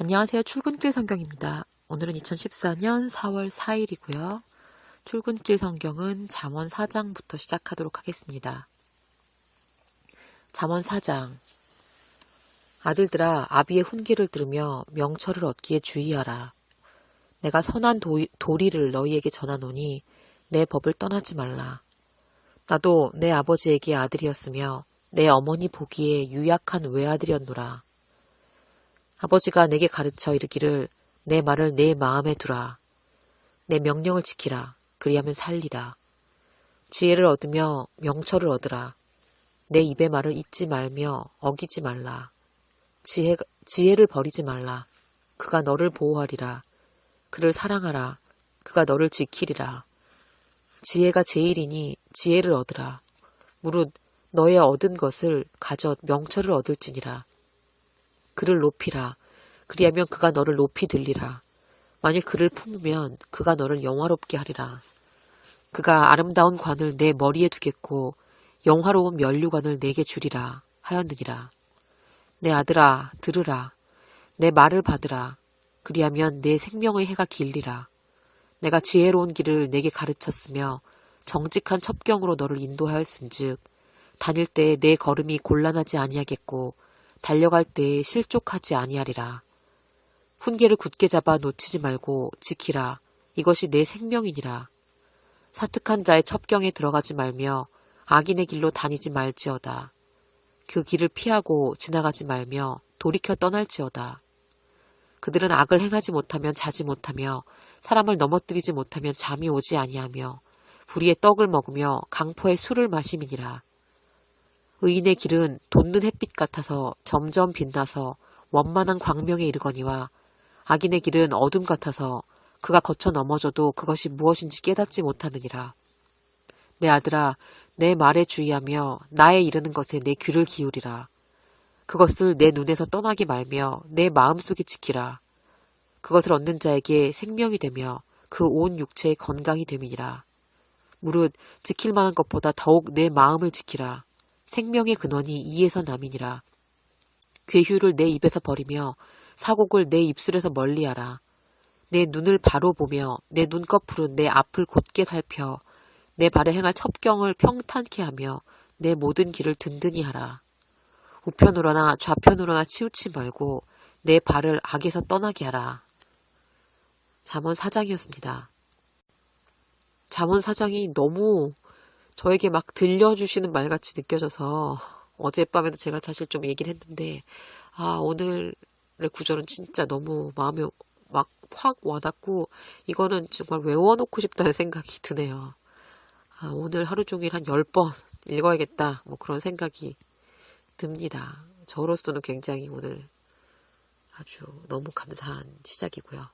안녕하세요. 출근길 성경입니다. 오늘은 2014년 4월 4일이고요. 출근길 성경은 잠언 4장부터 시작하도록 하겠습니다. 잠언 4장 아들들아 아비의 훈계를 들으며 명철을 얻기에 주의하라. 내가 선한 도, 도리를 너희에게 전하노니 내 법을 떠나지 말라. 나도 내 아버지에게 아들이었으며 내 어머니 보기에 유약한 외아들이었노라. 아버지가 내게 가르쳐 이르기를 내 말을 내 마음에 두라. 내 명령을 지키라. 그리하면 살리라. 지혜를 얻으며 명철을 얻으라. 내 입의 말을 잊지 말며 어기지 말라. 지혜, 지혜를 버리지 말라. 그가 너를 보호하리라. 그를 사랑하라. 그가 너를 지키리라. 지혜가 제일이니 지혜를 얻으라. 무릇 너의 얻은 것을 가져 명철을 얻을지니라. 그를 높이라. 그리하면 그가 너를 높이 들리라. 만일 그를 품으면 그가 너를 영화롭게 하리라. 그가 아름다운 관을 내 머리에 두겠고 영화로운 면류관을 내게 주리라 하였느니라. 내 아들아 들으라. 내 말을 받으라. 그리하면 내 생명의 해가 길리라. 내가 지혜로운 길을 내게 가르쳤으며 정직한 첩경으로 너를 인도하였은즉 다닐 때 내 걸음이 곤란하지 아니하겠고 달려갈 때에 실족하지 아니하리라. 훈계를 굳게 잡아 놓치지 말고 지키라. 이것이 내 생명이니라. 사특한 자의 첩경에 들어가지 말며 악인의 길로 다니지 말지어다. 그 길을 피하고 지나가지 말며 돌이켜 떠날지어다. 그들은 악을 행하지 못하면 자지 못하며 사람을 넘어뜨리지 못하면 잠이 오지 아니하며 불의의 떡을 먹으며 강포의 술을 마심이니라. 의인의 길은 돋는 햇빛 같아서 점점 빛나서 원만한 광명에 이르거니와 악인의 길은 어둠 같아서 그가 거쳐 넘어져도 그것이 무엇인지 깨닫지 못하느니라. 내 아들아, 내 말에 주의하며 나의 이르는 것에 내 귀를 기울이라. 그것을 내 눈에서 떠나게 말며 내 마음속에 지키라. 그것을 얻는 자에게 생명이 되며 그 온 육체의 건강이 됨이니라. 무릇 지킬 만한 것보다 더욱 내 마음을 지키라. 생명의 근원이 이에서 남이니라. 괴휴를 내 입에서 버리며 사곡을 내 입술에서 멀리하라. 내 눈을 바로 보며 내 눈꺼풀은 내 앞을 곧게 살펴 내 발에 행할 첩경을 평탄케 하며 내 모든 길을 든든히 하라. 우편으로나 좌편으로나 치우치 말고 내 발을 악에서 떠나게 하라. 잠언 사장이었습니다. 잠언 사장이 너무 저에게 막 들려주시는 말같이 느껴져서 어젯밤에도 제가 사실 좀 얘기를 했는데 아 오늘의 구절은 진짜 너무 마음에 막 확 와닿고 이거는 정말 외워놓고 싶다는 생각이 드네요. 아, 오늘 하루 종일 한 10번 읽어야겠다 뭐 그런 생각이 듭니다. 저로서는 굉장히 오늘 아주 너무 감사한 시작이고요.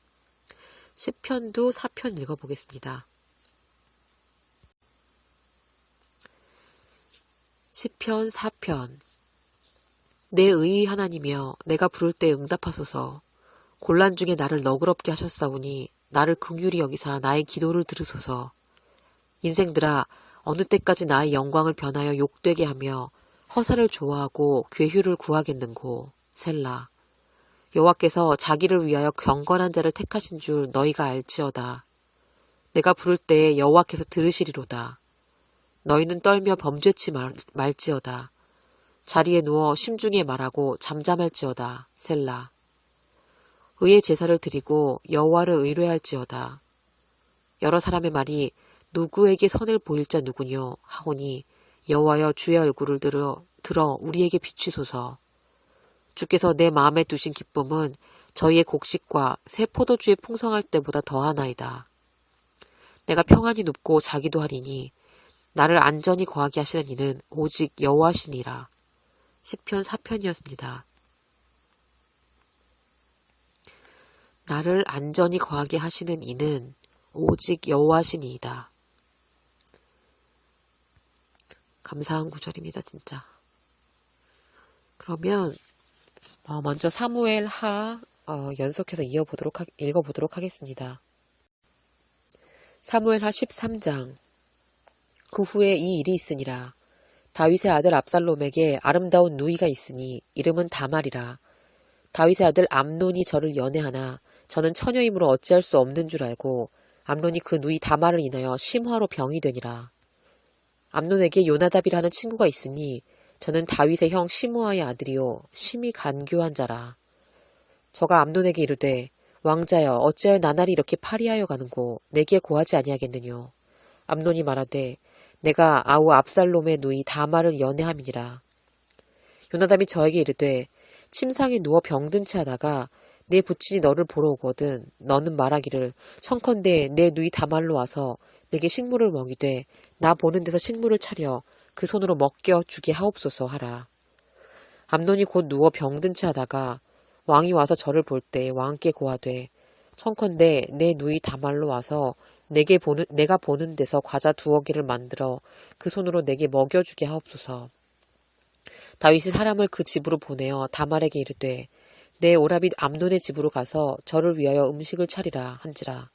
10편도 4편 읽어보겠습니다. 10편 4편. 내 의의 하나님이여 내가 부를 때 응답하소서. 곤란 중에 나를 너그럽게 하셨사오니 나를 긍휼히 여기사 나의 기도를 들으소서. 인생들아 어느 때까지 나의 영광을 변하여 욕되게 하며 허사를 좋아하고 괴휴를 구하겠는고. 셀라. 여호와께서 자기를 위하여 경건한 자를 택하신 줄 너희가 알지어다. 내가 부를 때 여호와께서 들으시리로다 너희는 떨며 범죄치 말, 말지어다. 자리에 누워 심중에 말하고 잠잠할지어다. 셀라. 의의 제사를 드리고 여호와를 의뢰할지어다. 여러 사람의 말이 누구에게 선을 보일 자 누구뇨 하오니 여호와여 주의 얼굴을 들어 들어 우리에게 비추소서. 주께서 내 마음에 두신 기쁨은 저희의 곡식과 새 포도주의 풍성할 때보다 더하나이다. 내가 평안히 눕고 자기도 하리니 나를 안전히 거하게 하시는 이는 오직 여호와시니라. 10편 4편이었습니다. 나를 안전히 거하게 하시는 이는 오직 여호와시니이다. 감사한 구절입니다, 진짜. 그러면 어, 먼저 사무엘 하 어, 연속해서 이어보도록 하, 읽어보도록 하겠습니다. 사무엘 하 13장 그 후에 이 일이 있으니라. 다윗의 아들 압살롬에게 아름다운 누이가 있으니 이름은 다말이라. 다윗의 아들 암논이 저를 연애하나 저는 처녀이므로 어찌할 수 없는 줄 알고 암논이 그 누이 다말을 인하여 심화로 병이 되니라. 암논에게 요나답이라는 친구가 있으니 저는 다윗의 형 시므아의 아들이요 심히 간교한 자라. 저가 암논에게 이르되 왕자여 어찌하여 나날이 이렇게 파리하여 가는고 내게 고하지 아니하겠느뇨. 암논이 말하되 내가 아우 압살롬의 누이 다말을 연애함이니라. 요나답이 저에게 이르되 침상에 누워 병든 채 하다가 내 부친이 너를 보러 오거든 너는 말하기를 청컨대 내 누이 다말로 와서 내게 식물을 먹이되 나 보는 데서 식물을 차려 그 손으로 먹겨 주게 하옵소서 하라. 암논이 곧 누워 병든 채 하다가 왕이 와서 저를 볼 때 왕께 고하되 청컨대 내 누이 다말로 와서 내게 보는 내가 보는 데서 과자 두어 개를 만들어 그 손으로 내게 먹여주게 하옵소서. 다윗이 사람을 그 집으로 보내어 다말에게 이르되 내 오라비 암논의 집으로 가서 저를 위하여 음식을 차리라 한지라.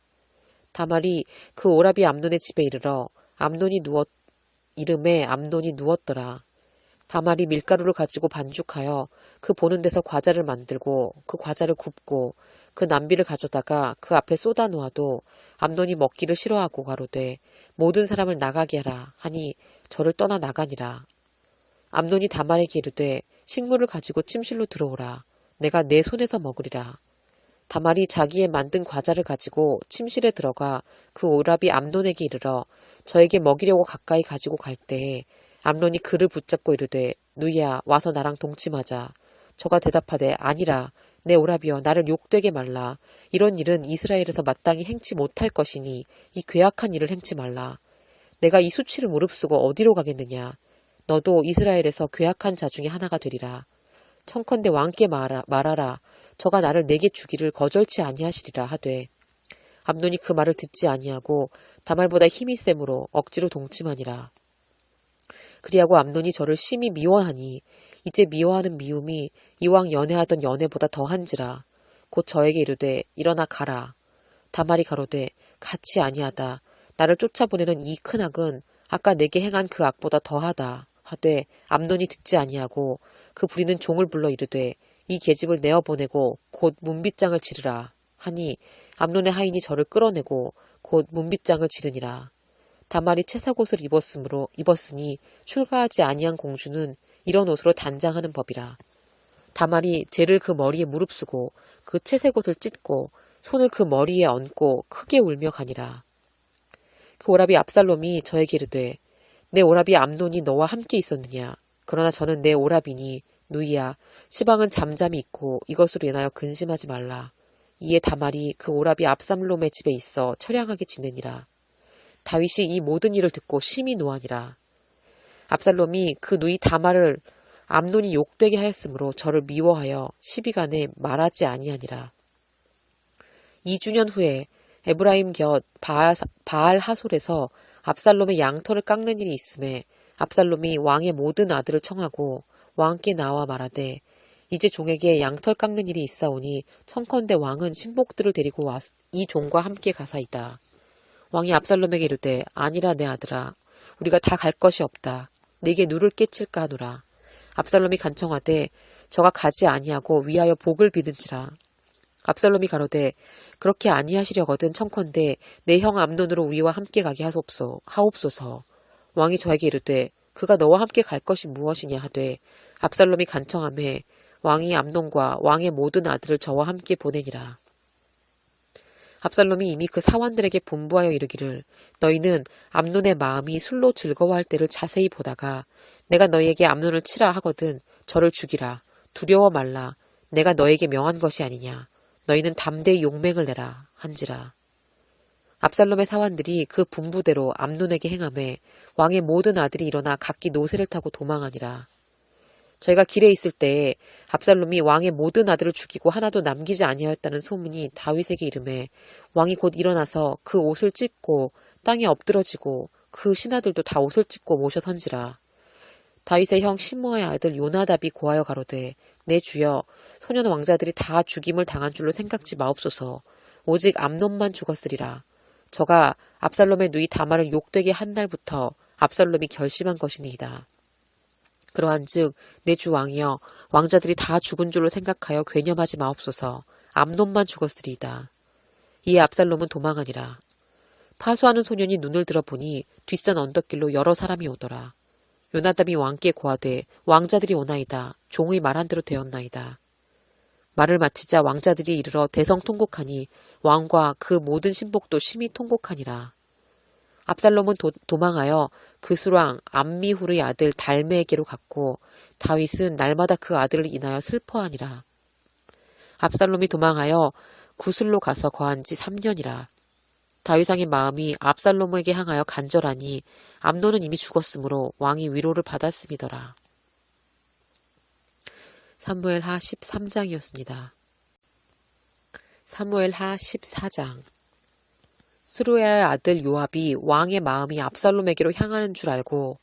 다말이 그 오라비 암논의 집에 이르러 암논이 누웠 이름에 암논이 누웠더라. 다말이 밀가루를 가지고 반죽하여 그 보는 데서 과자를 만들고 그 과자를 굽고 그 남비를 가져다가 그 앞에 쏟아 놓아도 암논이 먹기를 싫어하고 가로되 모든 사람을 나가게 하라 하니 저를 떠나 나가니라. 암논이 다말에게 이르되 식물을 가지고 침실로 들어오라. 내가 내 손에서 먹으리라. 다말이 자기의 만든 과자를 가지고 침실에 들어가 그 오랍이 암논에게 이르러 저에게 먹이려고 가까이 가지고 갈 때에 암논이 그를 붙잡고 이르되 누이야 와서 나랑 동침하자. 저가 대답하되 아니라 내 오라비여 나를 욕되게 말라. 이런 일은 이스라엘에서 마땅히 행치 못할 것이니 이 괴악한 일을 행치 말라. 내가 이 수치를 무릅쓰고 어디로 가겠느냐. 너도 이스라엘에서 괴악한 자 중에 하나가 되리라. 청컨대 왕께 말하, 말하라. 저가 나를 내게 주기를 거절치 아니하시리라 하되 암논이 그 말을 듣지 아니하고 다말보다 힘이 세므로 억지로 동침하니라. 그리하고 암논이 저를 심히 미워하니 이제 미워하는 미움이 이왕 연애하던 연애보다 더한지라 곧 저에게 이르되 일어나 가라. 다말이 가로되 같이 아니하다. 나를 쫓아보내는 이 큰 악은 아까 내게 행한 그 악보다 더하다. 하되 암논이 듣지 아니하고 그 부리는 종을 불러 이르되 이 계집을 내어 보내고 곧 문빗장을 지르라 하니 암논의 하인이 저를 끌어내고 곧 문빗장을 지르니라. 다말이 채사옷을 입었으므로 입었으니 출가하지 아니한 공주는 이런 옷으로 단장하는 법이라. 다말이 죄를 그 머리에 무릅쓰고 그 채색 옷을 찢고 손을 그 머리에 얹고 크게 울며 가니라. 그 오라비 압살롬이 저에게 이르되 내 오라비 암논이 너와 함께 있었느냐. 그러나 저는 내 오라비니 누이야 시방은 잠잠히 있고 이것으로 인하여 근심하지 말라. 이에 다말이 그 오라비 압살롬의 집에 있어 처량하게 지내니라. 다윗이 이 모든 일을 듣고 심히 노하니라. 압살롬이 그 누이 다말을 암논이 욕되게 하였으므로 저를 미워하여 시비간에 말하지 아니하니라. 2주년 후에 에브라임 곁 바알, 바알 하솔에서 압살롬의 양털을 깎는 일이 있음에 압살롬이 왕의 모든 아들을 청하고 왕께 나와 말하되 이제 종에게 양털 깎는 일이 있사오니 청컨대 왕은 신복들을 데리고 와 이 종과 함께 가사이다. 왕이 압살롬에게 이르되 아니라 내 아들아 우리가 다 갈 것이 없다. 내게 누를 깨칠까 하노라. 압살롬이 간청하되 저가 가지 아니하고 위하여 복을 비든지라. 압살롬이 가로되 그렇게 아니하시려거든 청컨대 내 형 암논으로 우리와 함께 가게 하옵소 하옵소서. 왕이 저에게 이르되 그가 너와 함께 갈 것이 무엇이냐 하되 압살롬이 간청함에 왕이 암논과 왕의 모든 아들을 저와 함께 보내니라. 압살롬이 이미 그 사원들에게 분부하여 이르기를 너희는 암논의 마음이 술로 즐거워할 때를 자세히 보다가 내가 너희에게 암논을 치라 하거든 저를 죽이라. 두려워 말라. 내가 너에게 명한 것이 아니냐. 너희는 담대히 용맹을 내라 한지라. 압살롬의 사원들이 그 분부대로 암논에게 행함에 왕의 모든 아들이 일어나 각기 노새를 타고 도망하니라 저희가 길에 있을 때에 압살롬이 왕의 모든 아들을 죽이고 하나도 남기지 아니하였다는 소문이 다윗에게 이름해 왕이 곧 일어나서 그 옷을 찢고 땅에 엎드러지고 그 신하들도 다 옷을 찢고 모셔 선지라. 다윗의 형 시므아의 아들 요나답이 고하여 가로되 내 주여 소년 왕자들이 다 죽임을 당한 줄로 생각지 마옵소서 오직 암논만 죽었으리라. 저가 압살롬의 누이 다말을 욕되게 한 날부터 압살롬이 결심한 것이니이다. 그러한즉 내 주 왕이여 왕자들이 다 죽은 줄로 생각하여 괴념하지 마옵소서. 암놈만 죽었으리이다. 이에 압살롬은 도망하니라. 파수하는 소년이 눈을 들어보니 뒷산 언덕길로 여러 사람이 오더라. 요나답이 왕께 고하되 왕자들이 오나이다. 종의 말한 대로 되었나이다. 말을 마치자 왕자들이 이르러 대성 통곡하니 왕과 그 모든 신복도 심히 통곡하니라. 압살롬은 도, 도망하여 그 수랑 암미훌의 아들 달메에게로 갔고 다윗은 날마다 그 아들을 인하여 슬퍼하니라. 압살롬이 도망하여 구슬로 가서 거한 지 3년이라. 다윗왕의 마음이 압살롬에게 향하여 간절하니 암노는 이미 죽었으므로 왕이 위로를 받았음이더라. 사무엘 하 13장이었습니다. 사무엘 하 14장 스루야의 아들 요압이 왕의 마음이 압살롬에게로 향하는 줄 알고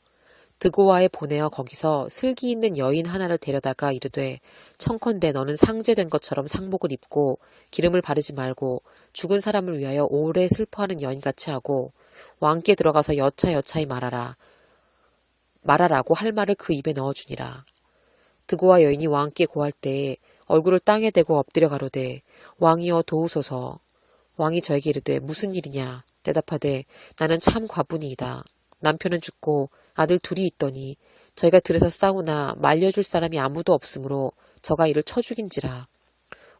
드고와에 보내어 거기서 슬기 있는 여인 하나를 데려다가 이르되 청컨대 너는 상제된 것처럼 상복을 입고 기름을 바르지 말고 죽은 사람을 위하여 오래 슬퍼하는 여인같이 하고 왕께 들어가서 여차여차히 말하라. 말하라고 할 말을 그 입에 넣어주니라. 드고와 여인이 왕께 고할 때에 얼굴을 땅에 대고 엎드려 가로되 왕이여 도우소서 왕이 저에게 이르되 무슨 일이냐 대답하되 나는 참 과분이이다 남편은 죽고 아들 둘이 있더니 저희가 들에서 싸우나 말려줄 사람이 아무도 없으므로 저가 이를 쳐 죽인지라.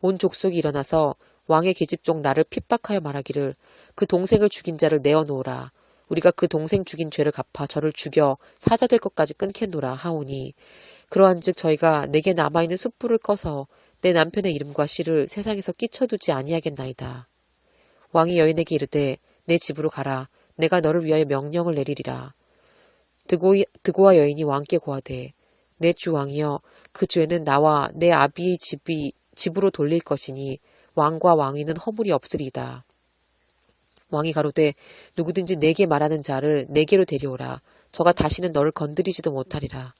온 족속이 일어나서 왕의 계집종 나를 핍박하여 말하기를 그 동생을 죽인 자를 내어놓으라. 우리가 그 동생 죽인 죄를 갚아 저를 죽여 사자 될 것까지 끊겠노라 하오니 그러한즉 저희가 내게 남아있는 숯불을 꺼서 내 남편의 이름과 씨를 세상에서 끼쳐두지 아니하겠나이다. 왕이 여인에게 이르되 내 집으로 가라. 내가 너를 위하여 명령을 내리리라. 드고, 드고와 여인이 왕께 고하되 내 주 왕이여 그 죄는 나와 내 아비의 집이 집으로 돌릴 것이니 왕과 왕위는 허물이 없으리이다. 왕이 가로되 누구든지 내게 말하는 자를 내게로 데려오라. 저가 다시는 너를 건드리지도 못하리라.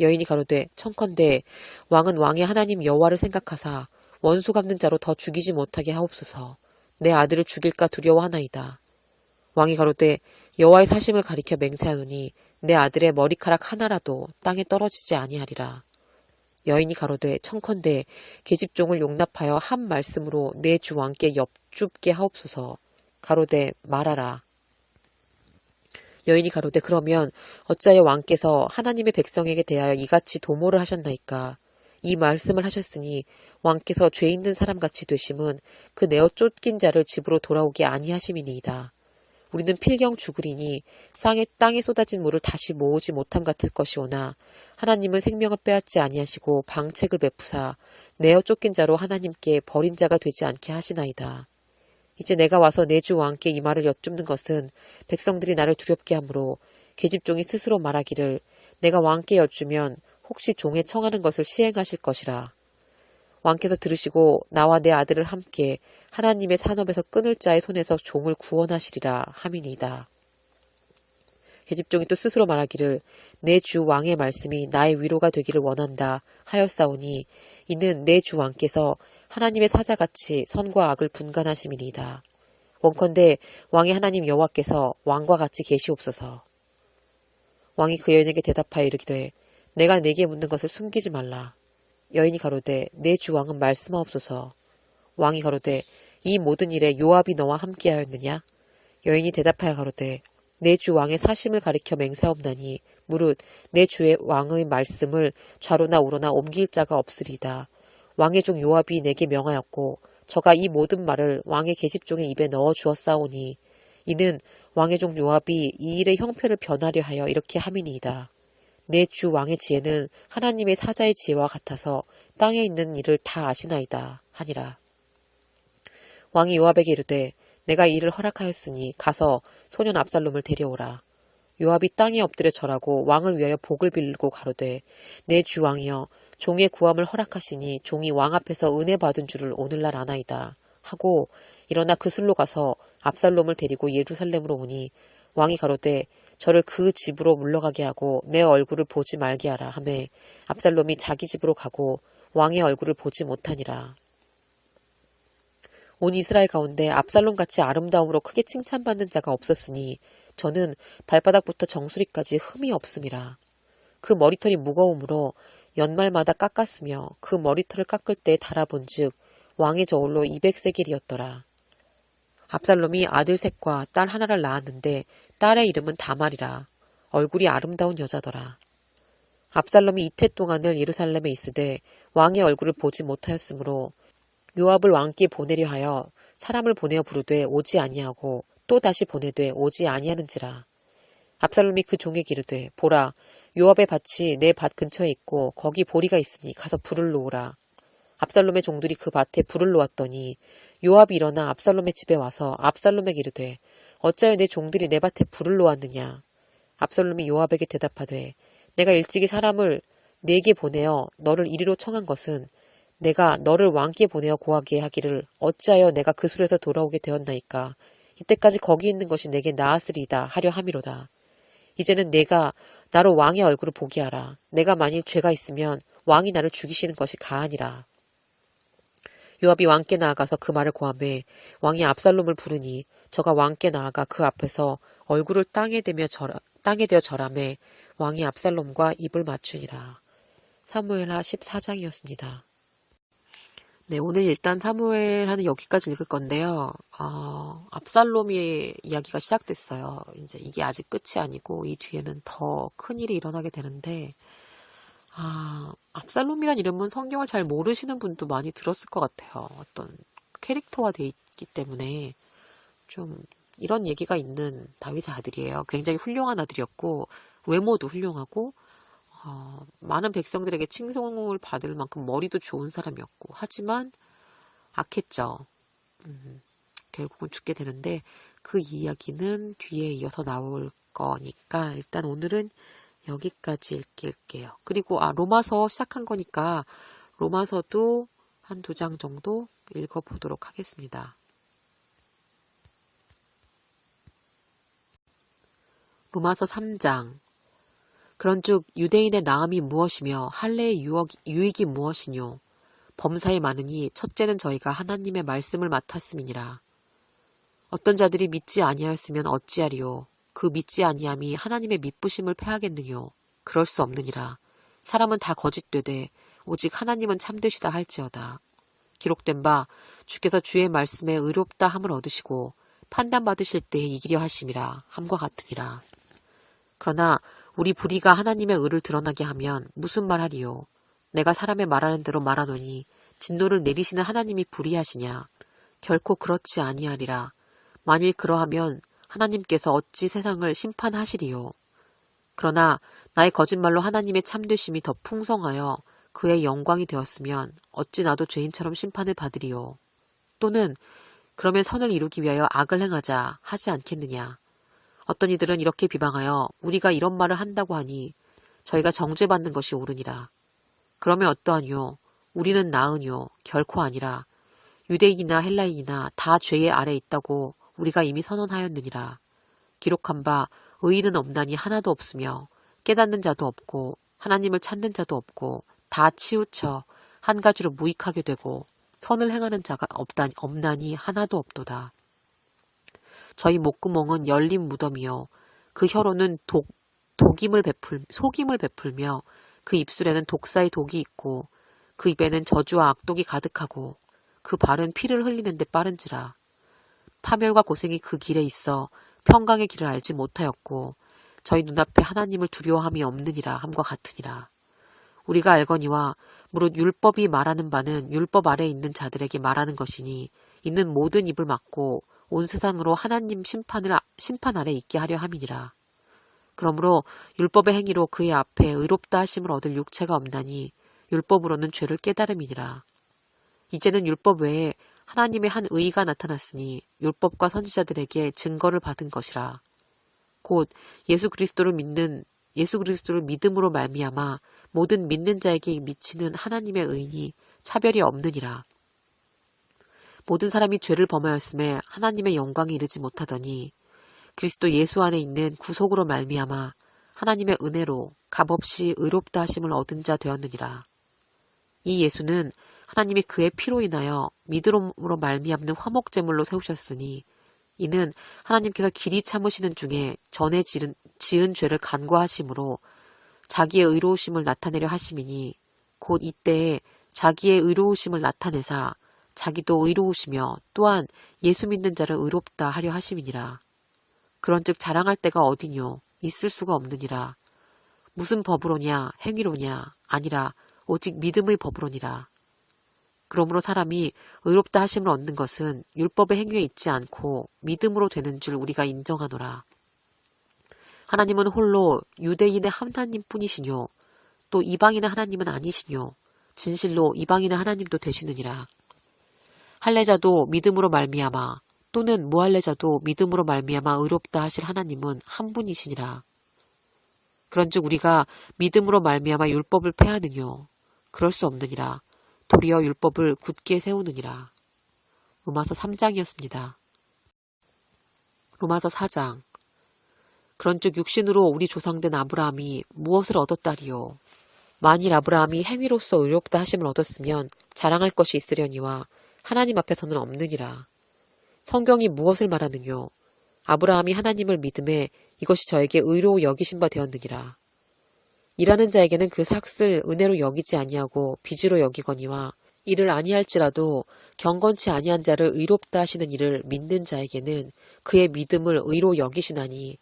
여인이 가로되 청컨대 왕은 왕의 하나님 여호와를 생각하사 원수 갚는 자로 더 죽이지 못하게 하옵소서. 내 아들을 죽일까 두려워하나이다. 왕이 가로되 여호와의 사심을 가리켜 맹세하노니 내 아들의 머리카락 하나라도 땅에 떨어지지 아니하리라. 여인이 가로되 청컨대 계집종을 용납하여 한 말씀으로 내 주 왕께 엽줍게 하옵소서. 가로되 말하라. 여인이 가로되 그러면 어찌하여 왕께서 하나님의 백성에게 대하여 이같이 도모를 하셨나이까. 이 말씀을 하셨으니 왕께서 죄 있는 사람같이 되심은 그 내어 쫓긴 자를 집으로 돌아오게 아니하심이니이다. 우리는 필경 죽으리니 쌍의 땅에 쏟아진 물을 다시 모으지 못함 같을 것이오나 하나님은 생명을 빼앗지 아니하시고 방책을 베푸사 내어 쫓긴 자로 하나님께 버린 자가 되지 않게 하시나이다. 이제 내가 와서 내 주 왕께 이 말을 여쭙는 것은 백성들이 나를 두렵게 하므로 계집종이 스스로 말하기를 내가 왕께 여쭈면 혹시 종에 청하는 것을 시행하실 것이라. 왕께서 들으시고 나와 내 아들을 함께 하나님의 산업에서 끊을 자의 손에서 종을 구원하시리라 함이니이다. 계집종이 또 스스로 말하기를 내 주 왕의 말씀이 나의 위로가 되기를 원한다 하였사오니 이는 내 주 왕께서 하나님의 사자같이 선과 악을 분간하심이니이다. 원컨대 왕의 하나님 여호와께서 왕과 같이 계시옵소서. 왕이 그 여인에게 대답하여 이르기되 내가 네게 묻는 것을 숨기지 말라. 여인이 가로되 내 주 왕은 말씀하옵소서. 왕이 가로되 이 모든 일에 요압이 너와 함께하였느냐? 여인이 대답하여 가로되 내 주 왕의 사심을 가리켜 맹세하옵나니 무릇 내 주의 왕의 말씀을 좌로나 우로나 옮길 자가 없으리다. 왕의 종 요압이 내게 명하였고 저가 이 모든 말을 왕의 계집종의 입에 넣어 주었사오니 이는 왕의 종 요압이 이 일의 형편을 변하려 하여 이렇게 함이니이다. 내 주 왕의 지혜는 하나님의 사자의 지혜와 같아서 땅에 있는 일을 다 아시나이다 하니라. 왕이 요압에게 이르되 내가 이를 허락하였으니 가서 소년 압살롬을 데려오라. 요압이 땅에 엎드려 절하고 왕을 위하여 복을 빌고 가로되 내 주 왕이여 종의 구함을 허락하시니 종이 왕 앞에서 은혜 받은 줄을 오늘날 아나이다 하고 일어나 그슬로 가서 압살롬을 데리고 예루살렘으로 오니 왕이 가로되 저를 그 집으로 물러가게 하고 내 얼굴을 보지 말게 하라 하매 압살롬이 자기 집으로 가고 왕의 얼굴을 보지 못하니라. 온 이스라엘 가운데 압살롬 같이 아름다움으로 크게 칭찬받는 자가 없었으니 저는 발바닥부터 정수리까지 흠이 없음이라. 그 머리털이 무거우므로 연말마다 깎았으며 그 머리털을 깎을 때 달아본즉 왕의 저울로 200세겔이었더라. 압살롬이 아들 셋과 딸 하나를 낳았는데 딸의 이름은 다말이라 얼굴이 아름다운 여자더라. 압살롬이 이태 동안을 예루살렘에 있으되 왕의 얼굴을 보지 못하였으므로 요압을 왕께 보내려 하여 사람을 보내어 부르되 오지 아니하고 또 다시 보내되 오지 아니하는지라. 압살롬이 그 종에게 이르되 보라 요압의 밭이 내 밭 근처에 있고 거기 보리가 있으니 가서 불을 놓으라. 압살롬의 종들이 그 밭에 불을 놓았더니 요압이 일어나 압살롬의 집에 와서 압살롬에게 이르되 어찌하여 내 종들이 내 밭에 불을 놓았느냐. 압살롬이 요압에게 대답하되 내가 일찍이 사람을 내게 보내어 너를 이리로 청한 것은 내가 너를 왕께 보내어 고하게 하기를 어찌하여 내가 그 술에서 돌아오게 되었나이까 이때까지 거기 있는 것이 내게 나았으리다 하려 함이로다. 이제는 내가 나로 왕의 얼굴을 보게 하라. 내가 만일 죄가 있으면 왕이 나를 죽이시는 것이 가하니라. 요압이 왕께 나아가서 그 말을 고함해 왕이 압살롬을 부르니 저가 왕께 나아가 그 앞에서 얼굴을 땅에 대며 절하, 땅에 대어 절함해 왕이 압살롬과 입을 맞추니라. 사무엘하 14장이었습니다. 네, 오늘 일단 사무엘 하는 여기까지 읽을 건데요. 어, 압살롬의 이야기가 시작됐어요. 이제 이게 아직 끝이 아니고 이 뒤에는 더 큰 일이 일어나게 되는데 아, 압살롬이란 이름은 성경을 잘 모르시는 분도 많이 들었을 것 같아요. 어떤 캐릭터화 돼 있기 때문에 좀 이런 얘기가 있는 다윗의 아들이에요. 굉장히 훌륭한 아들이었고 외모도 훌륭하고 어, 많은 백성들에게 칭송을 받을 만큼 머리도 좋은 사람이었고 하지만 악했죠. 음, 결국은 죽게 되는데 그 이야기는 뒤에 이어서 나올 거니까 일단 오늘은 여기까지 읽을게요. 그리고 아 로마서 시작한 거니까 로마서도 한 두 장 정도 읽어보도록 하겠습니다. 로마서 3장 그런즉 유대인의 나음이 무엇이며 할례의 유익이 무엇이뇨 범사에 많으니 첫째는 저희가 하나님의 말씀을 맡았음이니라 어떤 자들이 믿지 아니하였으면 어찌하리요 그 믿지 아니함이 하나님의 믿부심을 패하겠느뇨 그럴 수 없느니라 사람은 다 거짓되되 오직 하나님은 참되시다 할지어다 기록된 바 주께서 주의 말씀에 의롭다 함을 얻으시고 판단받으실 때에 이기려 하심이라 함과 같으니라 그러나 우리 불의가 하나님의 의를 드러나게 하면 무슨 말하리요? 내가 사람의 말하는 대로 말하노니 진노를 내리시는 하나님이 불의하시냐? 결코 그렇지 아니하리라. 만일 그러하면 하나님께서 어찌 세상을 심판하시리요? 그러나 나의 거짓말로 하나님의 참되심이 더 풍성하여 그의 영광이 되었으면 어찌 나도 죄인처럼 심판을 받으리요? 또는 그러면 선을 이루기 위하여 악을 행하자 하지 않겠느냐? 어떤 이들은 이렇게 비방하여 우리가 이런 말을 한다고 하니 저희가 정죄받는 것이 옳으니라. 그러면 어떠하뇨? 우리는 나으뇨? 결코 아니라. 유대인이나 헬라인이나 다 죄의 아래 있다고 우리가 이미 선언하였느니라. 기록한 바 의인은 없나니 하나도 없으며 깨닫는 자도 없고 하나님을 찾는 자도 없고 다 치우쳐 한 가지로 무익하게 되고 선을 행하는 자가 없다니, 없나니 하나도 없도다. 저희 목구멍은 열린 무덤이요. 그 혀로는 독, 독임을 베풀, 속임을 베풀며 그 입술에는 독사의 독이 있고 그 입에는 저주와 악독이 가득하고 그 발은 피를 흘리는데 빠른지라. 파멸과 고생이 그 길에 있어 평강의 길을 알지 못하였고 저희 눈앞에 하나님을 두려워함이 없느니라 함과 같으니라. 우리가 알거니와 무릇 율법이 말하는 바는 율법 아래 있는 자들에게 말하는 것이니 있는 모든 입을 막고 온 세상으로 하나님 심판을 심판 아래 있게 하려 함이니라. 그러므로 율법의 행위로 그의 앞에 의롭다 하심을 얻을 육체가 없나니 율법으로는 죄를 깨달음이니라. 이제는 율법 외에 하나님의 한 의가 나타났으니 율법과 선지자들에게 증거를 받은 것이라. 곧 예수 그리스도를 믿는 예수 그리스도를 믿음으로 말미암아 모든 믿는 자에게 미치는 하나님의 의인이 차별이 없느니라. 모든 사람이 죄를 범하였음에 하나님의 영광에 이르지 못하더니 그리스도 예수 안에 있는 구속으로 말미암아 하나님의 은혜로 값없이 의롭다 하심을 얻은 자 되었느니라. 이 예수는 하나님이 그의 피로 인하여 믿음으로 말미암는 화목제물로 세우셨으니 이는 하나님께서 길이 참으시는 중에 전에 지은, 지은 죄를 간과하심으로 자기의 의로우심을 나타내려 하심이니 곧 이때에 자기의 의로우심을 나타내사 자기도 의로우시며 또한 예수 믿는 자를 의롭다 하려 하심이니라. 그런즉 자랑할 때가 어디뇨 있을 수가 없느니라. 무슨 법으로냐 행위로냐 아니라 오직 믿음의 법으로니라. 그러므로 사람이 의롭다 하심을 얻는 것은 율법의 행위에 있지 않고 믿음으로 되는 줄 우리가 인정하노라. 하나님은 홀로 유대인의 하나님 뿐이시뇨. 또 이방인의 하나님은 아니시뇨. 진실로 이방인의 하나님도 되시느니라. 할례자도 믿음으로 말미암아 또는 무할례자도 믿음으로 말미암아 의롭다 하실 하나님은 한 분이시니라. 그런즉 우리가 믿음으로 말미암아 율법을 폐하느뇨. 그럴 수 없느니라. 도리어 율법을 굳게 세우느니라. 로마서 3장이었습니다. 로마서 4장. 그런즉 육신으로 우리 조상된 아브라함이 무엇을 얻었다리요? 만일 아브라함이 행위로서 의롭다 하심을 얻었으면 자랑할 것이 있으려니와 하나님 앞에서는 없느니라. 성경이 무엇을 말하느뇨? 아브라함이 하나님을 믿음에 이것이 저에게 의로 여기신 바 되었느니라. 일하는 자에게는 그 삭슬 은혜로 여기지 아니하고 빚으로 여기거니와 이를 아니할지라도 경건치 아니한 자를 의롭다 하시는 이를 믿는 자에게는 그의 믿음을 의로 여기시나니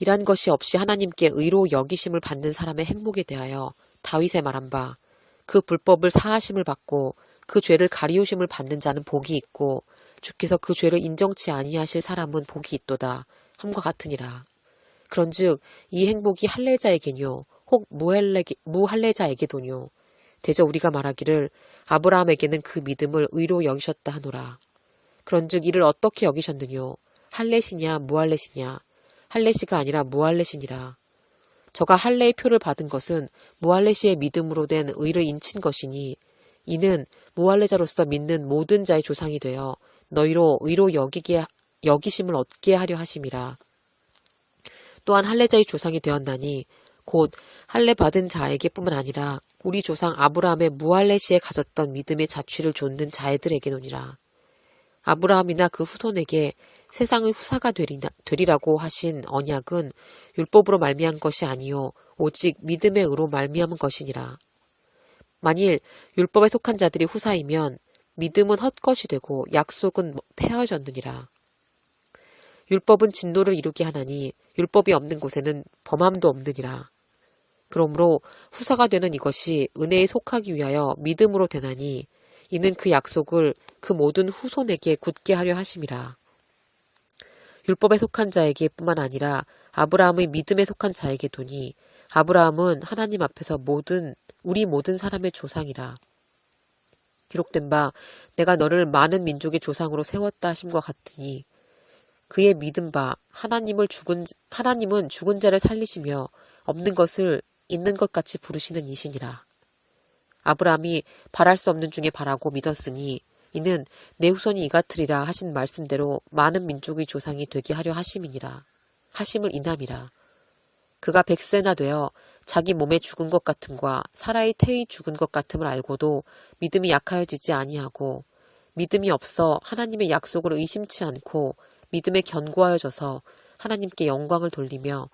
이란 것이 없이 하나님께 의로 여기심을 받는 사람의 행복에 대하여 다윗의 말한 바 그 불법을 사하심을 받고 그 죄를 가리우심을 받는 자는 복이 있고 주께서 그 죄를 인정치 아니하실 사람은 복이 있도다 함과 같으니라. 그런즉 이 행복이 할례자에게뇨 혹 무할례, 무할례자에게도뇨 대저 우리가 말하기를 아브라함에게는 그 믿음을 의로 여기셨다 하노라. 그런즉 이를 어떻게 여기셨느뇨 할례시냐 무할례시냐 할례시가 아니라 무할례시니라. 저가 할례의 표를 받은 것은 무할례시의 믿음으로 된 의를 인친 것이니 이는 무할례자로서 믿는 모든 자의 조상이 되어 너희로 의로 여기게 여기심을 얻게 하려 하심이라. 또한 할례자의 조상이 되었나니 곧 할례 받은 자에게뿐만 아니라 우리 조상 아브라함의 무할례 시에 가졌던 믿음의 자취를 좇는 자애들에게노니라. 아브라함이나 그 후손에게 세상의 후사가 되리나, 되리라고 하신 언약은 율법으로 말미암은 것이 아니요 오직 믿음의 의로 말미암은 것이니라. 만일 율법에 속한 자들이 후사이면 믿음은 헛것이 되고 약속은 폐하졌느니라. 율법은 진노를 이루게 하나니 율법이 없는 곳에는 범함도 없느니라. 그러므로 후사가 되는 이것이 은혜에 속하기 위하여 믿음으로 되나니 이는 그 약속을 그 모든 후손에게 굳게 하려 하심이라. 율법에 속한 자에게 뿐만 아니라 아브라함의 믿음에 속한 자에게 도니 아브라함은 하나님 앞에서 모든 우리 모든 사람의 조상이라. 기록된 바 내가 너를 많은 민족의 조상으로 세웠다 하심과 같으니 그의 믿은 바 하나님을 죽은 하나님은 죽은 자를 살리시며 없는 것을 있는 것 같이 부르시는 이시니라. 아브라함이 바랄 수 없는 중에 바라고 믿었으니 이는 내 후손이 이같으리라 하신 말씀대로 많은 민족의 조상이 되게 하려 하심이니라. 하심을 인함이라. 그가 백세나 되어 자기 몸에 죽은 것 같음과 사라의 태의 죽은 것 같음을 알고도 믿음이 약하여지지 아니하고 믿음이 없어 하나님의 약속을 의심치 않고 믿음에 견고하여져서 하나님께 영광을 돌리며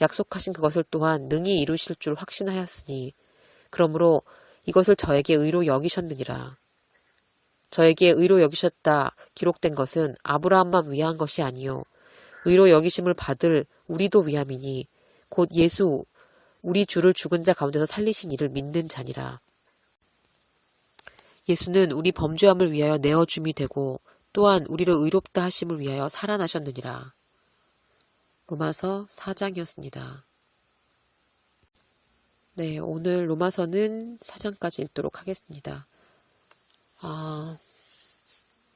약속하신 그것을 또한 능히 이루실 줄 확신하였으니 그러므로 이것을 저에게 의로 여기셨느니라. 저에게 의로 여기셨다 기록된 것은 아브라함만 위한 것이 아니요 의로 여기심을 받을 우리도 위함이니 곧 예수 우리 주를 죽은 자 가운데서 살리신 이를 믿는 자니라. 예수는 우리 범죄함을 위하여 내어 줌이 되고 또한 우리를 의롭다 하심을 위하여 살아나셨느니라. 로마서 4장이었습니다. 네, 오늘 로마서는 4장까지 읽도록 하겠습니다. 아,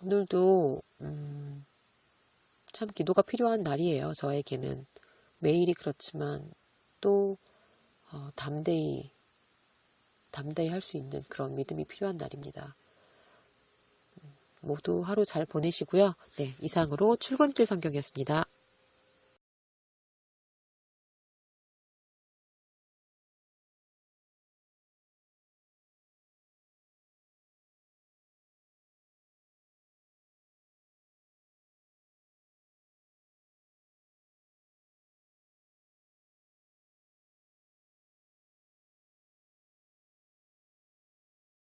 오늘도, 음, 참 기도가 필요한 날이에요. 저에게는. 매일이 그렇지만 또, 어, 담대히, 담대히 할 수 있는 그런 믿음이 필요한 날입니다. 모두 하루 잘 보내시고요. 네, 이상으로 출근길 성경이었습니다.